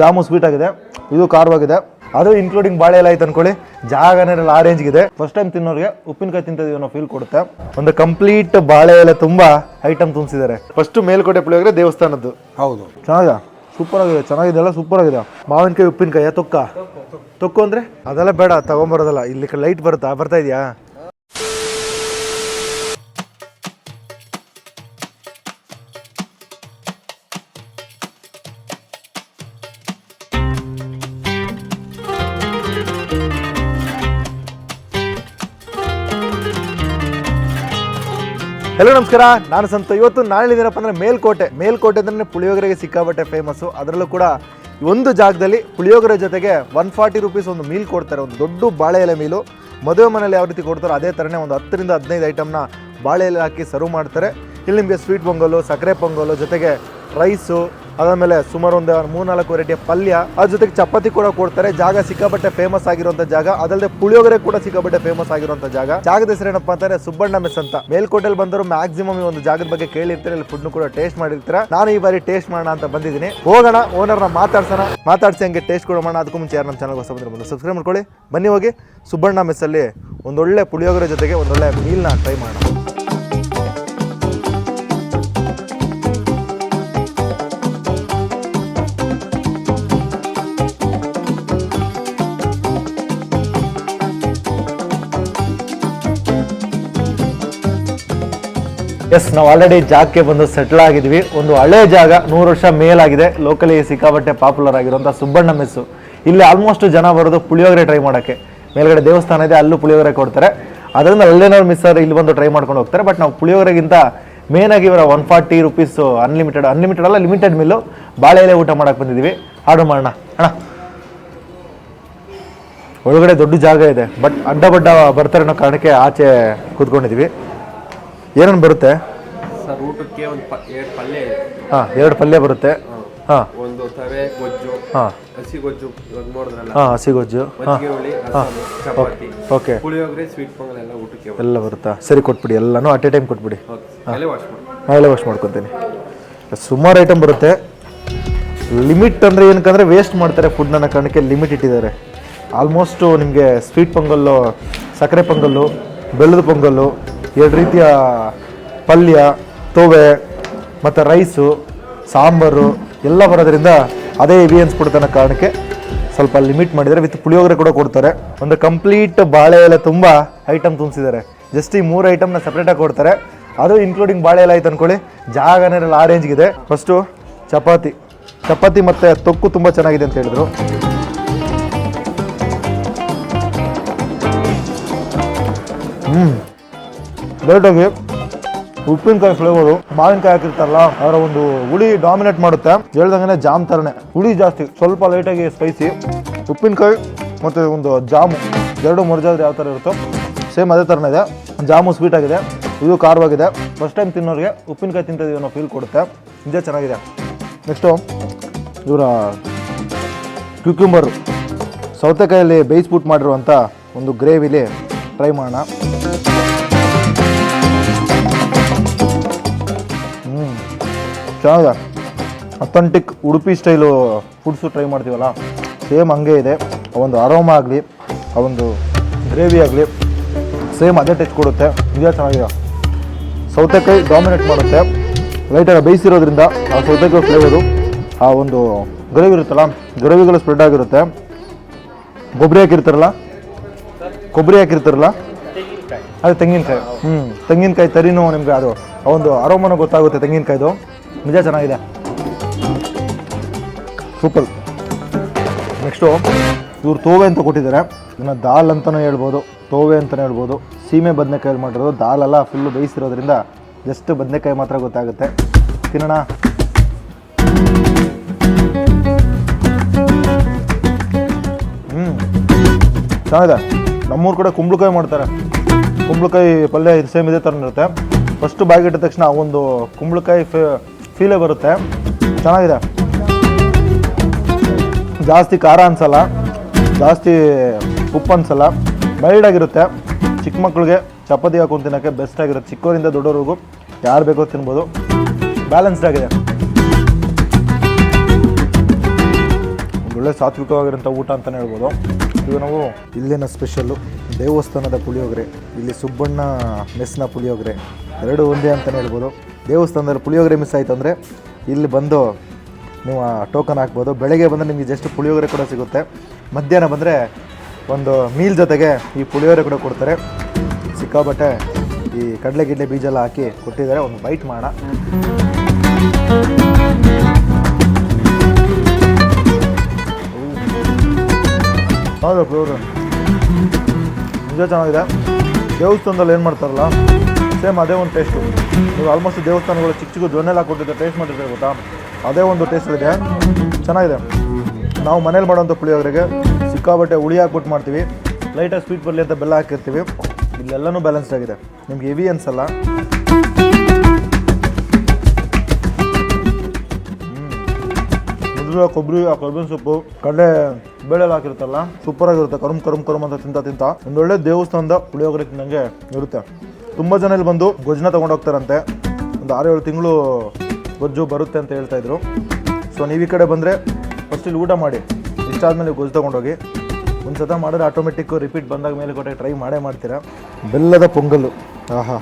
Jam sweet ಆಗಿದೆ. ಇದು ಖಾರವಾಗಿದೆ. ಅದು ಇನ್ಕ್ಲೂಡಿಂಗ್ ಬಾಳೆ ಎಲ್ಲ ಆಯ್ತು ಅನ್ಕೊಳ್ಳಿ. ಜಾಗನೇ ಆರೆಂಜ್ ಇದೆ ಫಸ್ಟ್ ಟೈಮ್ ತಿನ್ನೋರಿಗೆ ಉಪ್ಪಿನಕಾಯಿ ತಿಂತಿದೀವಿ ಅನ್ನೋ ಫೀಲ್ ಕೊಡುತ್ತೆ. ಒಂದು ಕಂಪ್ಲೀಟ್ ಬಾಳೆ ಎಲೆ ತುಂಬಾ ಐಟಮ್ ತುಂಬಿಸಿದ್ದಾರೆ. ಫಸ್ಟ್ ಮೇಲ್ಕೋಟೆ ಪುಳಿಯೋಗರೆ ದೇವಸ್ಥಾನದ್ದು. ಹೌದು. ಚೆನ್ನಾಗ? ಸೂಪರ್ ಆಗಿದೆ ಚೆನ್ನಾಗಿದೆ ಎಲ್ಲ ಸೂಪರ್ ಆಗಿದೆ ಮಾವಿನಕಾಯಿ ಉಪ್ಪಿನಕಾಯಿ ತೊಕ್ಕ? ತೊಕ್ಕು ಅಂದ್ರೆ? ಅದೆಲ್ಲ ಬೇಡ ತಗೊಂಬರೋದಲ್ಲ. ಇಲ್ಲಿ ಲೈಟ್ ಬರುತ್ತಾ? ಬರ್ತಾ ಇದೆಯಾ? ಹಲೋ ನಮಸ್ಕಾರ. ನಾನು ಸಂತ. ಇವತ್ತು ನಾನು ಏನಪ್ಪ ಅಂದರೆ ಮೇಲ್ಕೋಟೆ. ಮೇಲ್ಕೋಟೆ ಅಂದ್ರೆ ಪುಳಿಯೋಗರೆಗೆ ಸಿಕ್ಕಾಬಟ್ಟೆ ಫೇಮಸ್ಸು ಅದರಲ್ಲೂ ಕೂಡ ಒಂದು ಜಾಗದಲ್ಲಿ ಪುಳಿಯೋಗರೆ ಜೊತೆಗೆ ಒನ್ ಫಾರ್ಟಿ ರುಪೀಸ್ ಒಂದು ಮೀಲ್ ಕೊಡ್ತಾರೆ. ಒಂದು ದೊಡ್ಡ ಬಾಳೆ ಎಲೆ ಮೀಲು ಮದುವೆ ಮನೆಯಲ್ಲಿ ಯಾವ ರೀತಿ ಕೊಡ್ತಾರೋ ಅದೇ ಥರನೇ ಒಂದು ಹತ್ತರಿಂದ ಹದಿನೈದು ಐಟಮ್ನ ಬಾಳೆ ಎಲೆ ಹಾಕಿ ಸರ್ವ್ ಮಾಡ್ತಾರೆ. ಇಲ್ಲಿ ನಿಮಗೆ ಸ್ವೀಟ್ ಪೊಂಗಲು, ಸಕ್ಕರೆ ಪೊಂಗಲು ಜೊತೆಗೆ ರೈಸು ಅದಾದಮೇಲೆ ಸುಮಾರು ಒಂದು ಮೂರ್ನಾಲ್ಕು ವೆರೈಟಿಯ ಪಲ್ಯ. ಅದ್ರ ಜೊತೆಗೆ ಚಪಾತಿ ಕೂಡ ಕೊಡ್ತಾರೆ. ಜಾಗ ಸಿಕ್ಕಾಪಟ್ಟೆ ಫೇಮಸ್ ಆಗಿರುವಂತ ಜಾಗ. ಅದಲ್ಲದೆ ಪುಳಿಯೋಗರೆ ಕೂಡ ಸಿಕ್ಕಾಪಟ್ಟೆ ಫೇಮಸ್ ಆಗಿರುವಂತ ಜಾಗ. ಜಾಗದ ಹೆಸರು ಏನಪ್ಪ ಅಂತಾರೆ ಸುಬ್ಬಣ್ಣ ಮೆಸ್ ಅಂತ. ಮೇಲ್ಕೋಟೆಲ್ ಬಂದರು ಮ್ಯಾಕ್ಸಿಮಮ್ ಈ ಒಂದು ಜಾಗದ ಬಗ್ಗೆ ಕೇಳಿರ್ತಾರೆ, ಇಲ್ಲಿ ಫುಡ್ ಕೂಡ ಟೇಸ್ಟ್ ಮಾಡಿರ್ತಾರೆ. ನಾನು ಈ ಬಾರಿ ಟೇಸ್ಟ್ ಮಾಡೋಣ ಅಂತ ಬಂದಿದ್ದೀನಿ. ಹೋಗೋಣ ಓನರ್ನ ಮಾತಾಡ್ಸೋಣ. ಮಾತಾಡ್ಸಿ ಹಂಗೆ ಟೇಸ್ಟ್ ಕೊಡೋಣ ಅದಕ್ಕೂ ಮುಂಚೆ ಯಾರು ನಮ್ಮ ಚಾನಲ್ ಹೊಸ ಬಂದ್ರೆ ಬಂದು ಸಬ್ಸ್ಕ್ರೈಬ್ ಮಾಡ್ಕೊಳ್ಳಿ. ಬನ್ನಿ ಹೋಗಿ ಸುಬ್ಬಣ್ಣ ಮೆಸ್ಸಲ್ಲಿ ಒಂದೊಳ್ಳೆ ಪುಳಿಯೋಗರೆ ಜೊತೆಗೆ ಒಂದೊಳ್ಳೆ ಮೀಲ್ನ ಟ್ರೈ ಮಾಡೋಣ. ಎಸ್ ನಾವು ಆಲ್ರೆಡಿ ಜಾಗಕ್ಕೆ ಬಂದು ಸೆಟ್ಲ್ ಆಗಿದ್ವಿ. ಒಂದು ಹಳೆ ಜಾಗ ನೂರು ವರ್ಷ ಮೇಲಾಗಿದೆ. ಲೋಕಲಿ ಸಿಕ್ಕಾಪಟ್ಟೆ ಪಾಪ್ಯುಲರ್ ಆಗಿರುವಂಥ ಸುಬ್ಬಣ್ಣ ಮೆಸ್ಸು. ಇಲ್ಲಿ ಆಲ್ಮೋಸ್ಟ್ ಜನ ಬರೋದು ಪುಳಿಯೋಗರೆ ಟ್ರೈ ಮಾಡೋಕ್ಕೆ. ಮೇಲ್ಗಡೆ ದೇವಸ್ಥಾನ ಇದೆ, ಅಲ್ಲೂ ಪುಳಿಯೋಗರೆ ಕೊಡ್ತಾರೆ. ಅದರಿಂದ ಅಲ್ಲೇನವ್ರು ಮಿಸ್ ಆದರೆ ಇಲ್ಲಿ ಬಂದು ಟ್ರೈ ಮಾಡ್ಕೊಂಡು ಹೋಗ್ತಾರೆ. ಬಟ್ ನಾವು ಪುಳಿಯೋಗರೆಗಿಂತ ಮೇನ್ ಆಗಿ ಇವರ one forty rupees unlimited unlimited ಅಲ್ಲ ಲಿಮಿಟೆಡ್ ಮಿಲ್ಲು ಬಾಳೆ ಊಟ ಮಾಡಕ್ಕೆ ಬಂದಿದ್ದೀವಿ ಆರ್ಡರ್ ಮಾಡೋಣ. ಅಣ್ಣ. ಒಳಗಡೆ ದೊಡ್ಡ ಜಾಗ ಇದೆ. ಬಟ್ ಅಡ್ಡ ಬಡ್ಡ ಬರ್ತಾರೆ ಅನ್ನೋ ಕಾರಣಕ್ಕೆ ಆಚೆ ಕೂತ್ಕೊಂಡಿದ್ದೀವಿ ಏನೇನು ಬರುತ್ತೆ? ಸರ್ ಊಟಕ್ಕೆ ಒಂದು ಎರಡು ಪಲ್ಯ ಹಾಂ ಎರಡು ಪಲ್ಯ ಬರುತ್ತೆ. ಹಾಂ. ಒಂದು ತವೆ ಗೊಜ್ಜು ಹಾಂ. ಹಸಿ ಗೊಜ್ಜು ಇವಾಗ ನೋಡಿದ್ರಲ್ಲ? ಹಾಂ ಹಸಿಗೊಜ್ಜು ಹಾಂ. ಮಜ್ಜಿಗೆ ಹುಳಿ ಚಪಾತಿ. ಓಕೆ ಪುಳಿಯೋಗರೆ ಸ್ವೀಟ್ ಪೊಂಗಲ್ ಎಲ್ಲ ಊಟಕ್ಕೆ. ಎಲ್ಲ ಬರುತ್ತಾ? ಸರಿ ಕೊಟ್ಬಿಡಿ. ಎಲ್ಲನೂ ಅಟ್ ಎ ಟೈಮ್ ಕೊಟ್ಬಿಡಿ. ಅಲ್ಲೇ ವಾಶ್ ನಾಳೆ ವಾಶ್ ಮಾಡ್ಕೊತೀನಿ. ಸುಮಾರು ಐಟಮ್ ಬರುತ್ತೆ. ಲಿಮಿಟ್ ಅಂದರೆ ಏನಕ್ಕಂದರೆ ವೇಸ್ಟ್ ಮಾಡ್ತಾರೆ ಫುಡ್ ನನ್ನ ಕಾರಣಕ್ಕೆ ಲಿಮಿಟ್ ಇಟ್ಟಿದ್ದಾರೆ. ಆಲ್ಮೋಸ್ಟು ನಿಮಗೆ ಸ್ವೀಟ್ ಪೊಂಗಲ್ಲು ಸಕ್ಕರೆ ಪೊಂಗಲ್ಲು ಬೆಲ್ಲದ ಪೊಂಗಲ್ಲು ಎರಡು ರೀತಿಯ ಪಲ್ಯ, ತೋವೆ, ಮತ್ತು ರೈಸು, ಸಾಂಬಾರು ಎಲ್ಲ ಬರೋದ್ರಿಂದ ಅದೇ ಎವಿಯನ್ಸ್ ಅನ್ನೋ ಕಾರಣಕ್ಕೆ ಸ್ವಲ್ಪ ಲಿಮಿಟ್ ಮಾಡಿದರೆ ವಿತ್ ಪುಳಿಯೋಗರೆ ಕೂಡ ಕೊಡ್ತಾರೆ. ಒಂದು ಕಂಪ್ಲೀಟ್ ಬಾಳೆ ಎಲೆ ತುಂಬ ಐಟಮ್ ತುಂಬಿಸಿದ್ದಾರೆ. ಜಸ್ಟ್ ಈ ಮೂರು ಐಟಮ್ನ ಸಪ್ರೇಟಾಗಿ ಕೊಡ್ತಾರೆ. ಅದು ಇನ್ಕ್ಲೂಡಿಂಗ್ ಬಾಳೆ ಎಲೆ ಆಯ್ತು ಅಂದ್ಕೊಳ್ಳಿ ಜಾಗನೇ ಇರಲ್ಲ ಆ ರೇಂಜ್ಗಿದೆ ಫಸ್ಟು ಚಪಾತಿ. ಚಪಾತಿ ಮತ್ತು ತೊಕ್ಕು ತುಂಬ ಚೆನ್ನಾಗಿದೆ ಅಂತ ಹೇಳಿದರು. ಹ್ಞೂ ಡೈರೆಕ್ಟಾಗಿ ಉಪ್ಪಿನಕಾಯಿ ಫ್ಲೇವರು ಮಾವಿನಕಾಯಿ ಹಾಕಿರ್ತಾರಲ್ಲ ಅದರ ಒಂದು ಹುಳಿ ಡಾಮಿನೇಟ್ ಮಾಡುತ್ತೆ. ಹೇಳ್ದಂಗೆ ಜಾಮ್ ಥರನೇ ಹುಳಿ ಜಾಸ್ತಿ, ಸ್ವಲ್ಪ ಲೈಟಾಗಿ ಸ್ಪೈಸಿ ಉಪ್ಪಿನಕಾಯಿ ಮತ್ತು ಒಂದು ಜಾಮು, ಎರಡು ಮರ್ಜಾದ್ರೆ ಯಾವ ಥರ ಇರುತ್ತೋ ಸೇಮ್ ಅದೇ ಥರನೇ ಇದೆ. ಜಾಮು ಸ್ವೀಟ್ ಆಗಿದೆ, ಇದು ಖಾರವಾಗಿದೆ. ಫಸ್ಟ್ ಟೈಮ್ ತಿನ್ನೋರಿಗೆ ಉಪ್ಪಿನಕಾಯಿ ತಿಂತಿದ್ದೀವಿ ಅನ್ನೋ ಫೀಲ್ ಕೊಡುತ್ತೆ. ನಿಜ ಚೆನ್ನಾಗಿದೆ. ನೆಕ್ಸ್ಟು ಇವರ ಕ್ಯುಕ್ಯುಂಬರು ಸೌತೆಕಾಯಲ್ಲಿ ಬೇಯಿಸ್ಬಿಟ್ಟು ಮಾಡಿರುವಂಥ ಒಂದು ಗ್ರೇವಿಲಿ ಟ್ರೈ ಮಾಡೋಣ. ಚೆನ್ನಾಗಿದೆ. Authentic Udupi style foods try ಮಾಡ್ತೀವಲ್ಲ ಸೇಮ್ ಹಂಗೆ ಇದೆ. ಆ ಒಂದು ಅರೋಮ ಆಗಲಿ, ಆ ಒಂದು ಗ್ರೇವಿ ಆಗಲಿ ಸೇಮ್ ಅದೇ ಟಚ್ ಕೊಡುತ್ತೆ. ನಿಜ ಚೆನ್ನಾಗಿದೆ. ಸೌತೆಕಾಯಿ ಡಾಮಿನೇಟ್ ಮಾಡುತ್ತೆ. ಲೈಟಾಗಿ ಬೇಯಿಸಿರೋದ್ರಿಂದ ಆ ಸೌತೆಕಾಯಿ ಫ್ಲೇವರು ಆ ಒಂದು ಗ್ರೇವಿ ಇರುತ್ತಲ್ಲ ಗ್ರೇವಿಗಳು ಸ್ಪ್ರೆಡ್ ಆಗಿರುತ್ತೆ. ಕೊಬ್ಬರಿ ಹಾಕಿರ್ತಾರಲ್ಲ ಕೊಬ್ಬರಿ ಹಾಕಿರ್ತಾರಲ್ಲ, ಅದು ತೆಂಗಿನಕಾಯಿ. ಹ್ಞೂ ತೆಂಗಿನಕಾಯಿ ತರಿನೂ ನಿಮಗೆ ಅದು, ಆ ಒಂದು ಅರೋಮನೂ ಗೊತ್ತಾಗುತ್ತೆ ತೆಂಗಿನಕಾಯ್ದು. ನಿಜ ಚೆನ್ನಾಗಿದೆ. ಸೂಪರ್. ನೆಕ್ಸ್ಟು ಇವ್ರು ತೋವೆ ಅಂತ ಕೊಟ್ಟಿದ್ದಾರೆ. ಇದನ್ನು ದಾಲ್ ಅಂತಲೂ ಹೇಳ್ಬೋದು, ತೋವೆ ಅಂತಲೇ ಹೇಳ್ಬೋದು. ಸೀಮೆ ಬದನೆಕಾಯಿ ಮಾಡಿರೋದು, ದಾಲೆಲ್ಲ ಫುಲ್ಲು ಬೇಯಿಸಿರೋದ್ರಿಂದ ಜಸ್ಟ್ ಬದನೆಕಾಯಿ ಮಾತ್ರ ಗೊತ್ತಾಗುತ್ತೆ. ತಿನ್ನೋಣ. ಹ್ಞೂ ಚೆನ್ನಾಗಿದೆ. ನಮ್ಮೂರ ಕಡೆ ಕುಂಬಳಕಾಯಿ ಮಾಡ್ತಾರೆ. ಕುಂಬಳಕಾಯಿ ಪಲ್ಯ ಇದು ಸೇಮ್ ಇದೇ ಥರ ಇರುತ್ತೆ. ಫಸ್ಟು ಬಾಯಿಗಿಟ್ಟ ತಕ್ಷಣ ಒಂದು ಕುಂಬಳಕಾಯಿ ಫೀಲೇ ಬರುತ್ತೆ. ಚೆನ್ನಾಗಿದೆ. ಜಾಸ್ತಿ ಖಾರ ಅನ್ಸಲ್ಲ. ಜಾಸ್ತಿ ಉಪ್ಪು ಅನ್ಸಲ್ಲ. ಮೈಲ್ಡ್ ಆಗಿರುತ್ತೆ. ಚಿಕ್ಕ ಮಕ್ಕಳಿಗೆ ಚಪಾತಿ ಹಾಕೊಂಡು ತಿನ್ನೋಕ್ಕೆ ಬೆಸ್ಟ್ ಆಗಿರುತ್ತೆ. ಚಿಕ್ಕವರಿಂದ ದೊಡ್ಡವ್ರಿಗೂ ಯಾರು ಬೇಕೋ ತಿನ್ಬೋದು. ಬ್ಯಾಲೆನ್ಸ್ಡ್ ಆಗಿದೆ. ಒಳ್ಳೆ ಸಾತ್ವಿಕವಾಗಿರೋಂಥ ಊಟ ಅಂತಲೇ ಹೇಳ್ಬೋದು. ಇದು ನಾವು ಇಲ್ಲಿನ ಸ್ಪೆಷಲ್ಲು ದೇವಸ್ಥಾನದ ಪುಳಿಯೋಗರೆ. ಇಲ್ಲಿ ಸುಬ್ಬಣ್ಣ ಮೆಸ್ನ ಪುಳಿಯೋಗರೆ. ಎರಡು ಒಂದೇ ಅಂತಲೇ ಹೇಳ್ಬೋದು. ದೇವಸ್ಥಾನದಲ್ಲಿ ಪುಳಿಯೋಗರೆ ಮಿಸ್ ಆಯಿತು ಅಂದರೆ ಇಲ್ಲಿ ಬಂದು ನೀವು ಟೋಕನ್ ಹಾಕ್ಬೋದು. ಬೆಳಗ್ಗೆ ಬಂದರೆ ನಿಮಗೆ ಜಸ್ಟ್ ಪುಳಿಯೋಗರೆ ಕೂಡ ಸಿಗುತ್ತೆ. ಮಧ್ಯಾಹ್ನ ಬಂದರೆ ಒಂದು ಮೀಲ್ ಜೊತೆಗೆ ಈ ಪುಳಿಯೋಗರೆ ಕೂಡ ಕೊಡ್ತಾರೆ. ಸಿಕ್ಕಾಬಟ್ಟೆ ಈ ಕಡಲೆ ಗಿಡ್ಲೆ ಬೀಜ ಎಲ್ಲ ಹಾಕಿ ಕೊಟ್ಟಿದ್ದಾರೆ. ಒಂದು ಬೈಟ್ ಮಾಡೋಣ. ಹೌದು, ಪುಳಿಯೋಗರೆ. ನಿಜ ಚೆನ್ನಾಗಿದೆ. ದೇವಸ್ಥಾನದಲ್ಲಿ ಏನು ಮಾಡ್ತಾರಲ್ಲ? ಸೇಮ್ ಅದೇ ಒಂದು ಟೇಸ್ಟು ನೀವು ಆಲ್ಮೋಸ್ಟ್ ದೇವಸ್ಥಾನಗಳು ಚಿಕ್ಕ ಚಿಕ್ಕ ಜೊನ್ನೆಲ್ಲ ಕೊಟ್ಟಿದ್ದೆ ಟೇಸ್ಟ್ ಮಾಡಿದ್ರೆ ಗೊತ್ತಾ? ಅದೇ ಒಂದು ಟೇಸ್ಟ್ ಇದೆ. ಚೆನ್ನಾಗಿದೆ. ನಾವು ಮನೇಲಿ ಮಾಡೋಂಥ ಪುಳಿಯೋಗರೆಗೆ ಸಿಕ್ಕಾಬಟ್ಟೆ ಹುಳಿ ಹಾಕ್ಬಿಟ್ಟು ಮಾಡ್ತೀವಿ. ಲೈಟಾಗಿ ಸ್ವೀಟ್ ಬರಲಿ ಅಂತ ಬೆಲ್ಲ ಹಾಕಿರ್ತೀವಿ. ಇಲ್ಲೆಲ್ಲನೂ ಬ್ಯಾಲೆನ್ಸ್ಡ್ ಆಗಿದೆ. ನಿಮ್ಗೆ ಹೆವಿ ಅನ್ಸಲ್ಲ. ಕೊಬ್ಬರಿ, ಆ ಕೊಬ್ಬರಿ ಸೊಪ್ಪು, ಕಡಲೆ ಬೇಳೆ ಎಲ್ಲ ಹಾಕಿರುತ್ತಲ್ಲ ಸೂಪರ್ ಆಗಿರುತ್ತೆ ಕರುಮ್ ಕರುಮ್ ಕರುಮ್ ಅಂತ ತಿಂತ ತಿಂತ. ಒಂದೊಳ್ಳೆ ದೇವಸ್ಥಾನದ ಪುಳಿಯೋಗರೆ ತಿನ್ನಂಗೆ ಇರುತ್ತೆ. ತುಂಬ ಜನ ಇಲ್ಲಿ ಬಂದು ಗೊಜ್ಜನ ತೊಗೊಂಡು ಹೋಗ್ತಾರಂತೆ. ಒಂದು ಆರು ಏಳು ತಿಂಗಳು ಗೊಜ್ಜು ಬರುತ್ತೆ ಅಂತ ಹೇಳ್ತಾ ಇದ್ರು. ಸೊ ನೀವು ಈ ಕಡೆ ಬಂದರೆ ಫಸ್ಟ್ ಇಲ್ಲಿ ಊಟ ಮಾಡಿ. ಇಷ್ಟ ಆದಮೇಲೆ ಗೊಜ್ಜು ತೊಗೊಂಡೋಗಿ ಒಂದು ಸತ ಮಾಡಿದ್ರೆ ಆಟೋಮೆಟಿಕ್ಕು ರಿಪೀಟ್ ಬಂದಾಗ ಮೇಲೆ ಕೊಟ್ಟೆ ಟ್ರೈ ಮಾಡೇ ಮಾಡ್ತೀರಾ. ಬೆಲ್ಲದ ಪೊಂಗಲ್ಲು. ಆಹಾ.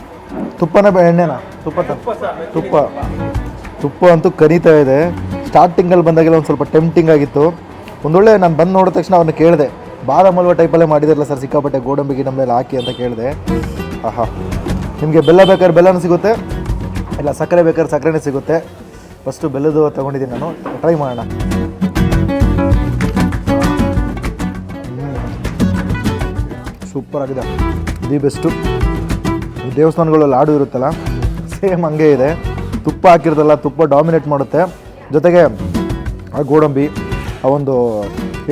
ತುಪ್ಪನ ಎಣ್ಣೆನ? ತುಪ್ಪ ತುಪ್ಪ ತುಪ್ಪ. ಅಂತೂ ಕರಿತಾ ಇದೆ. ಸ್ಟಾರ್ಟಿಂಗಲ್ಲಿ ಬಂದಾಗೆಲ್ಲ ಒಂದು ಸ್ವಲ್ಪ ಟೆಂಪ್ಟಿಂಗ್ ಆಗಿತ್ತು. ಒಂದೊಳ್ಳೆ ನಾನು ಬಂದು ನೋಡಿದ ತಕ್ಷಣ ಅವ್ರನ್ನ ಕೇಳಿದೆ. ಬಾದಾಮಲ್ವ ಟೈಪಲ್ಲೇ ಮಾಡಿದಾರಲ್ಲ ಸರ್ ಸಿಕ್ಕಾಪಟ್ಟೆ ಗೋಡಂಬಿ ಗಿಡಂಬೆಲ್ಲ ಹಾಕಿ ಅಂತ ಕೇಳಿದೆ. ಆಹಾ. ನಿಮಗೆ ಬೆಲ್ಲ ಬೇಕಾದ್ರೆ ಬೆಲ್ಲನೂ ಸಿಗುತ್ತೆ. ಇಲ್ಲ, ಸಕ್ಕರೆ ಬೇಕಾದ್ರೆ ಸಕ್ಕರೆನೇ ಸಿಗುತ್ತೆ. ಫಸ್ಟು ಬೆಲ್ಲದು ತೊಗೊಂಡಿದ್ದೀನಿ ನಾನು. ಟ್ರೈ ಮಾಡೋಣ. ಸೂಪರ್ ಆಗಿದೆ. ದಿ ಬೆಸ್ಟು ದೇವಸ್ಥಾನಗಳು ಲಾಡು ಇರುತ್ತಲ್ಲ, ಸೇಮ್ ಹಂಗೆ ಇದೆ. ತುಪ್ಪ ಹಾಕಿರ್ತಲ್ಲ ತುಪ್ಪ ಡಾಮಿನೇಟ್ ಮಾಡುತ್ತೆ. ಜೊತೆಗೆ ಆ ಗೋಡಂಬಿ, ಆ ಒಂದು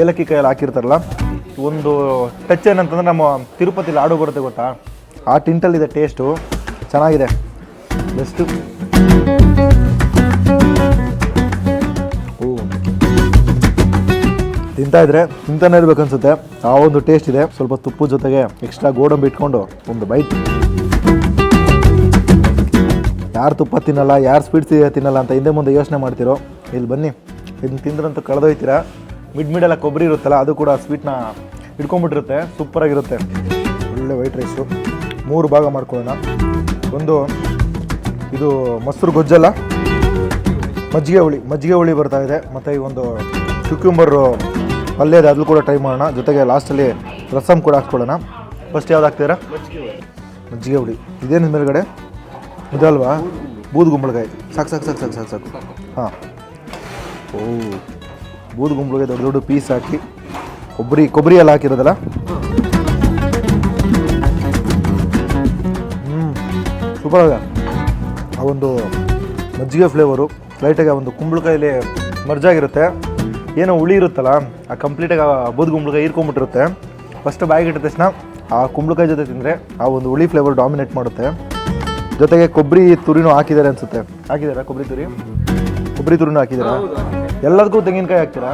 ಏಲಕ್ಕಿ ಕೈಯಲ್ಲಿ ಹಾಕಿರ್ತಾರಲ್ಲ, ಒಂದು ಟಚ್ ಏನಂತಂದ್ರೆ ನಮ್ಮ ತಿರುಪತಿ ಲಾಡು ಬರುತ್ತೆ ಗೊತ್ತಾ? ಆ ಟಿಂಟಲ್ಲಿದೆ ಟೇಸ್ಟು. ಚೆನ್ನಾಗಿದೆ. ಬೆಸ್ಟು ಓ. ತಿಂತಾ ಇದ್ರೆ ತಿಂತಾನೆ ಇರ್ಬೇಕು ಅನ್ಸುತ್ತೆ ಆ ಒಂದು ಟೇಸ್ಟ್ ಇದೆ. ಸ್ವಲ್ಪ ತುಪ್ಪದ ಜೊತೆಗೆ ಎಕ್ಸ್ಟ್ರಾ ಗೋಡಂಬಿ ಇಟ್ಕೊಂಡು ಒಂದು ಬೈಟ್ ಯಾರು ತುಪ್ಪ ತಿನ್ನಲ್ಲ, ಯಾರು ಸ್ವೀಟ್ ತಿನ್ನಲ್ಲ ಅಂತ ಹಿಂದೆ ಮುಂದೆ ಯೋಚನೆ ಮಾಡ್ತಿರೋ, ಇಲ್ಲಿ ಬನ್ನಿ. ಇದನ್ನ ತಿಂದ್ರಂತೂ ಕಳೆದೋಯ್ತೀರಾ? ಮಿಡ್ ಮಿಡೆಲ್ಲ ಕೊಬ್ಬರಿ ಇರುತ್ತಲ್ಲ, ಅದು ಕೂಡ ಸ್ವೀಟ್ನ ಸೂಪರ್ ಸೂಪರಾಗಿರುತ್ತೆ ಒಳ್ಳೆ ವೈಟ್ ರೈಸು ಮೂರು ಭಾಗ ಮಾಡ್ಕೊಳ್ಳೋಣ. ಒಂದು, ಇದು ಮೊಸರು ಗೊಜ್ಜಲ್ಲ. ಮಜ್ಜಿಗೆ ಹುಳಿ ಮಜ್ಜಿಗೆ ಹುಳಿ ಬರ್ತಾ ಇದೆ. ಮತ್ತು ಈ ಒಂದು ಕ್ಯುಕ್ಯುಂಬರು ಪಲ್ಯ ಇದೆ ಅದು ಕೂಡ ಟ್ರೈ ಮಾಡೋಣ. ಜೊತೆಗೆ ಲಾಸ್ಟಲ್ಲಿ ರಸಮ್ ಕೂಡ ಹಾಕ್ಕೊಳ್ಳೋಣ. ಫಸ್ಟ್ ಯಾವ್ದು ಹಾಕ್ತೀರಾ? ಮಜ್ಜಿಗೆ ಹುಳಿ. ಇದೇನು ಮೇಲ್ಗಡೆ? ಇದಲ್ವಾ ಬೂದು ಗುಂಬಳಕಾಯಿ. ಸಾಕು ಸಾಕು ಸಾಕು ಸಾಕು ಸಾಕು ಸಾಕು. ಹಾಂ. ಓ, ಬೂದು ಗುಂಬಳಕಾಯಿ ದೊಡ್ಡ ದೊಡ್ಡ ಪೀಸ್ ಹಾಕಿ. ಕೊಬ್ಬರಿ ಕೊಬ್ಬರಿ ಎಲ್ಲ ಹಾಕಿರೋದಲ್ಲ? ಸೂಪರ್ ಆಗಿದೆ ಆ ಒಂದು ಮಜ್ಜಿಗೆ ಫ್ಲೇವರು ಲೈಟಾಗಿ ಆ ಒಂದು ಕುಂಬಳಕಾಯಲ್ಲಿ ಮರ್ಜಾಗಿರುತ್ತೆ ಏನೋ ಹುಳಿ ಇರುತ್ತಲ್ಲ ಆ ಕಂಪ್ಲೀಟಾಗಿ ಆ ಬೂದು ಕುಂಬಳಕಾಯಿ ಹೀರ್ಕೊಂಬಿಟ್ಟಿರುತ್ತೆ ಫಸ್ಟ್ ಬಾಯಿಗೆ ಇಟ್ಟ ತಕ್ಷಣ ಆ ಕುಂಬಳಕಾಯಿ ಜೊತೆ ತಿಂದರೆ ಆ ಒಂದು ಹುಳಿ ಫ್ಲೇವರ್ ಡಾಮಿನೇಟ್ ಮಾಡುತ್ತೆ. ಜೊತೆಗೆ ಕೊಬ್ಬರಿ ತುರಿನೂ ಹಾಕಿದ್ದಾರೆ ಅನಿಸುತ್ತೆ. ಹಾಕಿದ್ದಾರೆ ಕೊಬ್ಬರಿ ತುರಿ? ಕೊಬ್ಬರಿ ತುರಿನೂ ಹಾಕಿದಾರಾ ಎಲ್ಲದಕ್ಕೂ ತೆಂಗಿನಕಾಯಿ ಹಾಕ್ತೀರಾ?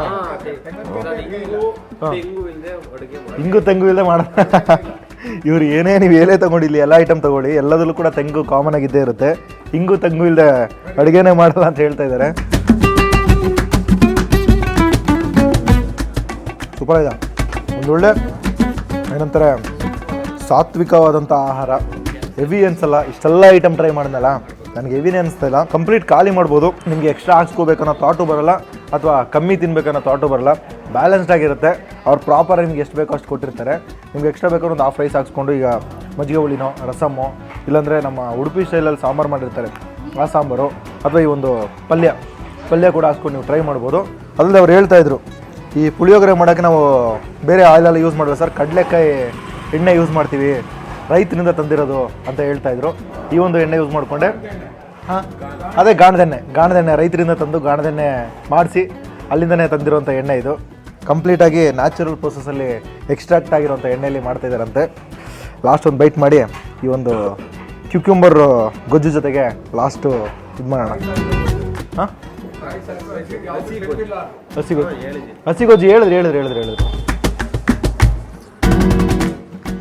ಹಿಂಗು ತೆಂಗು ಇಲ್ಲದೆ ಮಾಡ ಇವ್ರು ಏನೇ ನೀವು ಏನೇ ತಗೊಂಡು ಇಲ್ಲಿ ಎಲ್ಲ ಐಟಮ್ ತಗೊಳ್ಳಿ ಎಲ್ಲದಲ್ಲೂ ಕೂಡ ತೆಂಗು ಕಾಮನ್ ಆಗಿದ್ದೇ ಇರುತ್ತೆ. ಹಿಂಗು ತೆಂಗು ಇಲ್ಲದೆ ಅಡುಗೆನೇ ಮಾಡಲ್ಲ ಅಂತ ಹೇಳ್ತಾ ಇದ್ದಾರೆ ಸೂಪರ್ ಇದೆ. ಒಂದೊಳ್ಳೆ, ಏನಂತಾರೆ ಸಾತ್ವಿಕವಾದಂಥ ಆಹಾರ. ಹೆವಿ ಅನ್ಸಲ್ಲ, ಇಷ್ಟೆಲ್ಲ ಐಟಮ್ ಟ್ರೈ ಮಾಡಿದ್ನಲ್ಲ? ನನಗೆ ಹೆವಿನೇ ಅನಿಸ್ತಾ ಇಲ್ಲ. ಕಂಪ್ಲೀಟ್ ಖಾಲಿ ಮಾಡ್ಬೋದು. ನಿಮಗೆ ಎಕ್ಸ್ಟ್ರಾ ಹಾಕ್ಸ್ಕೋಬೇಕನ್ನೋ ಥಾಟು ಬರಲ್ಲ. ಅಥವಾ ಕಮ್ಮಿ ತಿನ್ಬೇಕನ್ನೋ ಥಾಟು ಬರಲ್ಲ. ಬ್ಯಾಲೆನ್ಸ್ಡ್ ಆಗಿರುತ್ತೆ. ಅವ್ರು ಪ್ರಾಪರ್ ನಿಮ್ಗೆ ಎಷ್ಟು ಬೇಕೋ ಅಷ್ಟು ಕೊಟ್ಟಿರ್ತಾರೆ. ನಿಮ್ಗೆ ಎಕ್ಸ್ಟ್ರಾ ಬೇಕಾದ್ರೆ ಒಂದು ಹಾಫ್ ರೈಸ್ ಹಾಕ್ಸ್ಕೊಂಡು ಈಗ ಮಜ್ಜಿಗೆ ಹುಳಿನೋ, ರಸಮ್ಮೋ, ಇಲ್ಲಾಂದರೆ ನಮ್ಮ ಉಡುಪಿ ಸ್ಟೈಲಲ್ಲಿ ಸಾಂಬಾರು ಮಾಡಿರ್ತಾರೆ. ಆ ಸಾಂಬಾರು ಅಥವಾ ಈ ಒಂದು ಪಲ್ಯ. ಪಲ್ಯ ಕೂಡ ಹಾಕ್ಸ್ಕೊಂಡು ನೀವು ಟ್ರೈ ಮಾಡ್ಬೋದು. ಅದಲ್ಲದೆ ಅವ್ರು ಹೇಳ್ತಾ ಇದ್ರು, ಈ ಪುಳಿಯೋಗರೆ ಮಾಡೋಕ್ಕೆ ನಾವು ಬೇರೆ ಆಯಿಲೆಲ್ಲ ಯೂಸ್ ಮಾಡಲ್ಲ ಸರ್, ಕಡಲೆಕಾಯಿ ಎಣ್ಣೆ ಯೂಸ್ ಮಾಡ್ತೀವಿ. ರೈತನಿಂದ ತಂದಿರೋದು ಅಂತ ಹೇಳ್ತಾ ಇದ್ರು. ಈ ಒಂದು ಎಣ್ಣೆ ಯೂಸ್ ಮಾಡಿಕೊಂಡೆ. ಹಾಂ, ಅದೇ ಗಾಣದೆಣ್ಣೆ ಗಾಣದೆಣ್ಣೆ ರೈತರಿಂದ ತಂದು ಗಾಣದೆಣ್ಣೆ ಮಾಡಿಸಿ ಅಲ್ಲಿಂದನೇ ತಂದಿರುವಂಥ ಎಣ್ಣೆ ಇದು. ಕಂಪ್ಲೀಟಾಗಿ ನ್ಯಾಚುರಲ್ ಪ್ರೊಸೆಸಲ್ಲಿ ಎಕ್ಸ್ಟ್ರಾಕ್ಟ್ ಆಗಿರೋಂಥ ಎಣ್ಣೆಯಲ್ಲಿ ಮಾಡ್ತಾ ಇದ್ದಾರಂತೆ. ಲಾಸ್ಟ್ ಒಂದು ಬೈಟ್ ಮಾಡಿ ಈ ಒಂದು ಕ್ಯುಕ್ಯುಂಬರ್ ಗೊಜ್ಜು ಜೊತೆಗೆ ಲಾಸ್ಟು ಇದು ಮಾಡೋಣ. ಹಾಂ? ಹಸಿಗೊಜ್ಜು ಹಸಿಗೊಜ್ಜು ಹೇಳಿದ್ರಿ ಹೇಳಿದ್ರಿ ಹೇಳಿದ್ರಿ ಹೇಳಿದ್ರಿ.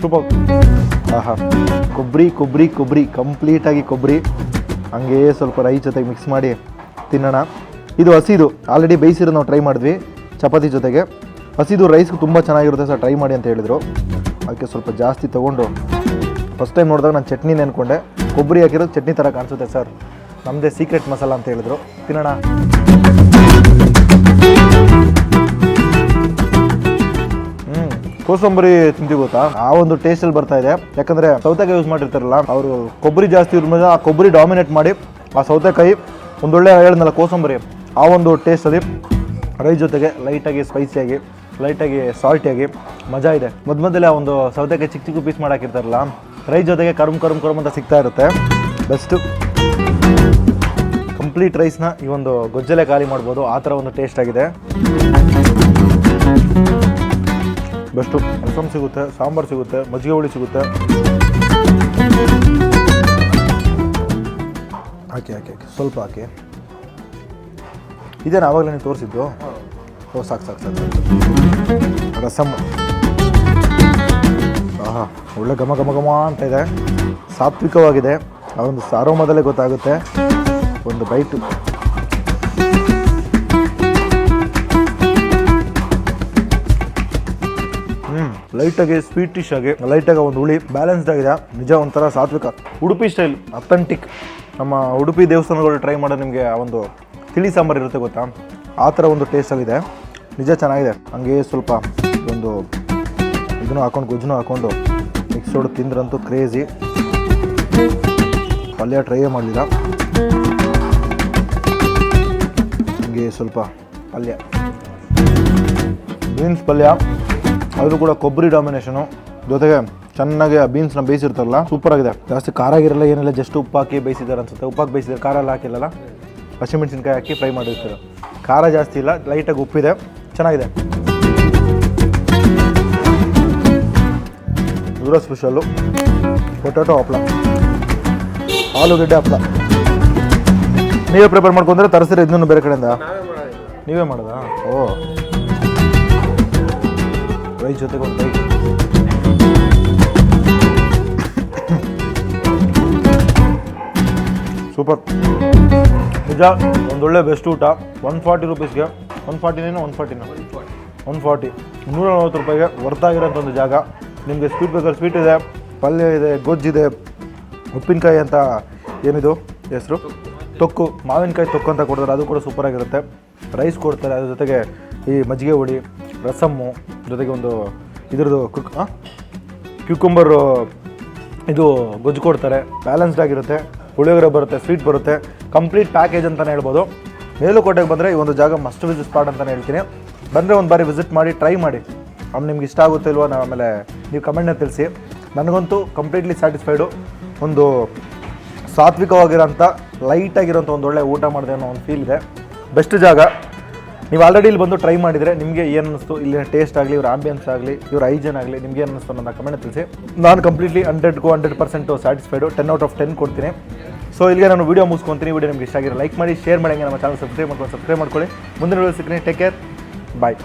ಸೂಪರ್ ಆಹಾ. ಕೊಬ್ಬರಿ ಕೊಬ್ಬರಿ ಕೊಬ್ಬರಿ ಕಂಪ್ಲೀಟಾಗಿ ಕೊಬ್ಬರಿ ಹಂಗೇ ಸ್ವಲ್ಪ ರೈ ಜೊತೆಗೆ ಮಿಕ್ಸ್ ಮಾಡಿ ತಿನ್ನೋಣ. ಇದು ಹಸಿದು. ಆಲ್ರೆಡಿ ಬೇಯಿಸಿರೋದು ನಾವು ಟ್ರೈ ಮಾಡಿದ್ವಿ ಚಪಾತಿ ಜೊತೆಗೆ. ಹಸಿದು ರೈಸ್ಗೆ ತುಂಬ ಚೆನ್ನಾಗಿರುತ್ತೆ ಸರ್ ಟ್ರೈ ಮಾಡಿ ಅಂತ ಹೇಳಿದರು. ಅದಕ್ಕೆ ಸ್ವಲ್ಪ ಜಾಸ್ತಿ ತೊಗೊಂಡು. ಫಸ್ಟ್ ಟೈಮ್ ನೋಡಿದಾಗ ನಾನು ಚಟ್ನಿ ನೆನ್ಕೊಂಡೆ ಕೊಬ್ಬರಿ ಹಾಕಿರೋದು ಚಟ್ನಿ ಥರ ಕಾಣಿಸುತ್ತೆ ಸರ್. ನಮ್ಮದೇ ಸೀಕ್ರೆಟ್ ಮಸಾಲ ಅಂತ ಹೇಳಿದ್ರು. ತಿನ್ನೋಣ. ಕೋಸಂಬರಿ ತಿಂತೀವಿ ಗೊತ್ತಾ? ಆ ಒಂದು ಟೇಸ್ಟ್ ಅಲ್ಲಿ ಬರ್ತಾ ಇದೆ. ಯಾಕಂದ್ರೆ ಸೌತೆಕಾಯಿ ಯೂಸ್ ಮಾಡಿರ್ತಾರಲ್ಲ, ಅವರು ಕೊಬ್ಬರಿ ಜಾಸ್ತಿ ಮಾಡಿದ್ರೆ ಆ ಕೊಬ್ಬರಿ ಡಾಮಿನೇಟ್ ಮಾಡಿ ಆ ಸೌತೆಕಾಯಿ ಒಂದೊಳ್ಳೆ ಹೇಳಿದ್ನಲ್ಲ ಕೋಸಂಬರಿ, ಆ ಒಂದು ಟೇಸ್ಟ್ ಅಲ್ಲಿ ರೈಸ್ ಜೊತೆಗೆ ಲೈಟಾಗಿ ಸ್ಪೈಸಿಯಾಗಿ ಲೈಟಾಗಿ ಸಾಲ್ಟಿಯಾಗಿ ಮಜಾ ಇದೆ. ಮಧ್ಯ ಮಧ್ಯದಲ್ಲಿ ಆ ಒಂದು ಸೌತೆಕಾಯಿ ಚಿಕ್ಕ ಚಿಕ್ಕ ಪೀಸ್ ಮಾಡಾಕಿರ್ತಾರಲ್ಲ ರೈಸ್ ಜೊತೆಗೆ ಕರುಮ್ ಕರುಮ್ ಕರುಮ್ ಅಂತ ಸಿಗ್ತಾ ಇರುತ್ತೆ. ಬೆಸ್ಟು ಕಂಪ್ಲೀಟ್ ರೈಸ್ನ ಈ ಒಂದು ಗೊಜ್ಜಲೆ ಖಾಲಿ ಮಾಡ್ಬೋದು, ಆ ಥರ ಒಂದು ಟೇಸ್ಟ್ ಆಗಿದೆ. ಬೆಸ್ಟು. ರಸಮ್ ಸಿಗುತ್ತೆ, ಸಾಂಬಾರು ಸಿಗುತ್ತೆ, ಮಜ್ಜಿಗೆ ಹುಳಿ ಸಿಗುತ್ತೆ. ಹಾಕಿ ಹಾಕಿ ಹಾಕಿ. ಸ್ವಲ್ಪ ಹಾಕಿ. ಇದೇನು ಆವಾಗಲೇ ನೀವು ತೋರಿಸಿದ್ದು? ಓ, ಸಾಕು ಸಾಕು ಸಾಕು ರಸಮ್ ಆಹಾ, ಒಳ್ಳೆ ಘಮ ಘಮ ಘಮ ಅಂತ ಇದೆ. ಸಾತ್ವಿಕವಾಗಿದೆ. ಆ ಒಂದು ಸಾರೋಮದಲ್ಲೇ ಗೊತ್ತಾಗುತ್ತೆ. ಒಂದು ಬೈಟು ಲೈಟಾಗಿ ಸ್ವೀಟಿಶ್ ಆಗಿ ಲೈಟಾಗಿ ಒಂದು ಹುಳಿ ಬ್ಯಾಲೆನ್ಸ್ಡ್ ಆಗಿದೆ. ನಿಜ ಒಂಥರ ಸಾತ್ವಿಕ. ಉಡುಪಿ ಸ್ಟೈಲ್ ಅಥೆಂಟಿಕ್ ನಮ್ಮ ಉಡುಪಿ ದೇವಸ್ಥಾನಗಳು ಟ್ರೈ ಮಾಡೋ ನಿಮಗೆ ಆ ಒಂದು ತಿಳಿ ಸಾಂಬಾರು ಇರುತ್ತೆ ಗೊತ್ತಾ? ಆ ಥರ ಒಂದು ಟೇಸ್ಟಲ್ಲಿದೆ ನಿಜ ಚೆನ್ನಾಗಿದೆ. ಹಂಗೆ ಸ್ವಲ್ಪ ಒಂದು ಇದನ್ನು ಹಾಕೊಂಡು ಗುಜುನ ಹಾಕೊಂಡು ಮಿಕ್ಸ್ ಹೊಡೆದು ತಿಂದ್ರಂತೂ ಕ್ರೇಜಿ ಪಲ್ಯ ಟ್ರೈಯೇ ಮಾಡಲಿಲ್ಲ. ಹಂಗೆ ಸ್ವಲ್ಪ ಪಲ್ಯ. ಬೀನ್ಸ್ ಪಲ್ಯ. ಅದು ಕೂಡ ಕೊಬ್ಬರಿ ಡಾಮಿನೇಷನು ಜೊತೆಗೆ ಚೆನ್ನಾಗಿ ಆ ಬೀನ್ಸ್ನ ಬೇಯಿಸಿರ್ತಾರಲ್ಲ ಸೂಪರ್ ಆಗಿದೆ. ಜಾಸ್ತಿ ಖಾರ ಆಗಿರಲ್ಲ ಏನಿಲ್ಲ ಜಸ್ಟ್ ಉಪ್ಪು ಹಾಕಿ ಬೇಯಿಸಿದ್ದಾರೆ ಅನ್ಸುತ್ತೆ. ಉಪ್ಪು ಹಾಕಿ ಬೇಯಿಸಿದ್ದಾರೆ ಖಾರ ಎಲ್ಲ ಹಾಕಿಲ್ಲಲ್ಲ? ಹಸಿಮೆಣಸಿನ್ಕಾಯಿ ಹಾಕಿ ಫ್ರೈ ಮಾಡಿರ್ತಾರೆ? ಖಾರ ಜಾಸ್ತಿ ಇಲ್ಲ ಲೈಟಾಗಿ ಉಪ್ಪಿದೆ ಚೆನ್ನಾಗಿದೆ. ದೂರ ಸ್ಪೆಷಲ್ಲು ಪೊಟ್ಯಾಟೊ ಹಪ್ಪಳ ಆಲೂಗಡ್ಡೆ ಹಪ್ಳ. ನೀವೇ ಪ್ರಿಪೇರ್ ಮಾಡ್ಕೊಂಡ್ರೆ ತರಿಸಿದ್ರೆ ಇನ್ನೂ ಬೇರೆ ಕಡೆಯಿಂದ? ನೀವೇ ಮಾಡೋದಾ? ಓ. ರೈಸ್ ಜೊತೆಗೆ ಒಂದು ಸೂಪರ್ ನಿಜ ಒಂದೊಳ್ಳೆ ಬೆಸ್ಟ್ ಊಟ ಒನ್ ಫಾರ್ಟಿ ರುಪೀಸ್ಗೆ ಒನ್ ಫಾರ್ಟಿನೇನು ಒನ್ ಫಾರ್ಟಿನ ಒನ್ ಫಾರ್ಟಿ ನೂರ ನಲ್ವತ್ತು ರೂಪಾಯಿಗೆ ವರ್ತಾಗಿರೋಂಥ ಒಂದು ಜಾಗ. ನಿಮಗೆ ಸ್ವೀಟ್ ಬೇಕಾದ್ರೆ ಸ್ವೀಟ್ ಇದೆ. ಪಲ್ಯ ಇದೆ ಗೊಜ್ಜಿದೆ ಉಪ್ಪಿನಕಾಯಿ ಅಂತ ಏನಿದು? ಹೆಸರು? ತೊಕ್ಕು. ಮಾವಿನಕಾಯಿ ತೊಕ್ಕು ಅಂತ ಕೊಡ್ತಾರೆ. ಅದು ಕೂಡ ಸೂಪರಾಗಿರುತ್ತೆ ರೈಸ್ ಕೊಡ್ತಾರೆ. ಅದ್ರ ಜೊತೆಗೆ ಈ ಮಜ್ಜಿಗೆ ಹುಡಿ ರಸಮ್ಮು. ಜೊತೆಗೆ ಒಂದು ಇದ್ರದ್ದು ಕುಕ್ ಕ್ಯೂಕುಂಬರು ಇದು ಗೊಜ್ಜು ಕೊಡ್ತಾರೆ. ಬ್ಯಾಲೆನ್ಸ್ಡ್ ಆಗಿರುತ್ತೆ. ಪುಳಿಯೋಗರೆ ಬರುತ್ತೆ ಸ್ವೀಟ್ ಬರುತ್ತೆ. ಕಂಪ್ಲೀಟ್ ಪ್ಯಾಕೇಜ್ ಅಂತಲೇ ಹೇಳ್ಬೋದು. ಮೇಲುಕೋಟೆಗೆ ಬಂದರೆ ಈ ಒಂದು ಜಾಗ ಮಸ್ಟ್ ವಿಸಿಟ್ ಸ್ಪಾಟ್ ಅಂತಲೇ ಹೇಳ್ತೀನಿ. ಬಂದರೆ ಒಂದು ಬಾರಿ ವಿಸಿಟ್ ಮಾಡಿ ಟ್ರೈ ಮಾಡಿ. ಅವ್ನು ನಿಮ್ಗೆ ಇಷ್ಟ ಆಗುತ್ತೆ ಇಲ್ವೋ ನಾನು ಆಮೇಲೆ ನೀವು ಕಮೆಂಟ್ನ ತಿಳಿಸಿ. ನನಗಂತೂ ಕಂಪ್ಲೀಟ್ಲಿ ಸ್ಯಾಟಿಸ್ಫೈಡು ಒಂದು ಸಾತ್ವಿಕವಾಗಿರೋಂಥ ಲೈಟಾಗಿರೋಂಥ ಒಂದು ಒಳ್ಳೆ ಊಟ ಮಾಡಿದೆ ಅನ್ನೋ ಒಂದು ಫೀಲ್ ಇದೆ. ಬೆಸ್ಟ್ ಜಾಗ ನೀವು ಆಲ್ರೆಡಿ ಇಲ್ಲಿ ಬಂದು ಟ್ರೈ ಮಾಡಿದರೆ ನಿಮಗೆ ಏನು ಅನ್ನಿಸ್ತು, ಇಲ್ಲಿನ ಟೇಸ್ಟ್ ಆಗಲಿ, ಇವ್ರ ಆಂಬಿಯನ್ಸ್ ಆಗಲಿ, ಇವ್ರ ಐಜನ್ ಆಗಲಿ ನಿಮಗೆ ಏನು ಅನ್ನಿಸ್ತು ನನ್ನ ಕಮೆಂಟ್ ತಿಳಿಸಿ. ನಾನು completely ಹಂಡ್ರೆಡ್ಗೂ hundred percent satisfied ten out of ten ಕೊಡ್ತೀನಿ. ಸೊ ಇಲ್ಲಿಗೆ ನಾನು ವೀಡಿಯೋ ಮುಗಿಸ್ಕೊತೀನಿ. ವೀಡಿಯೋ ನಿಮಗೆ ಇಷ್ಟ ಆಗಿರೋ ಲೈಕ್ ಮಾಡಿ ಶೇರ್ ಮಾಡಿ ನಮ್ಮ ಚಾನಲ್ ಸಬ್ಸ್ಕ್ರೈಬ್ ಮಾಡ್ಕೊಂಡು ಸಬ್ಸ್ಕ್ರೈಬ್ ಮಾಡ್ಕೊಳ್ಳಿ. ಮುಂದಿನ ವೀಡಿಯೋ ಸಿಗ್ತೀನಿ. Take care bye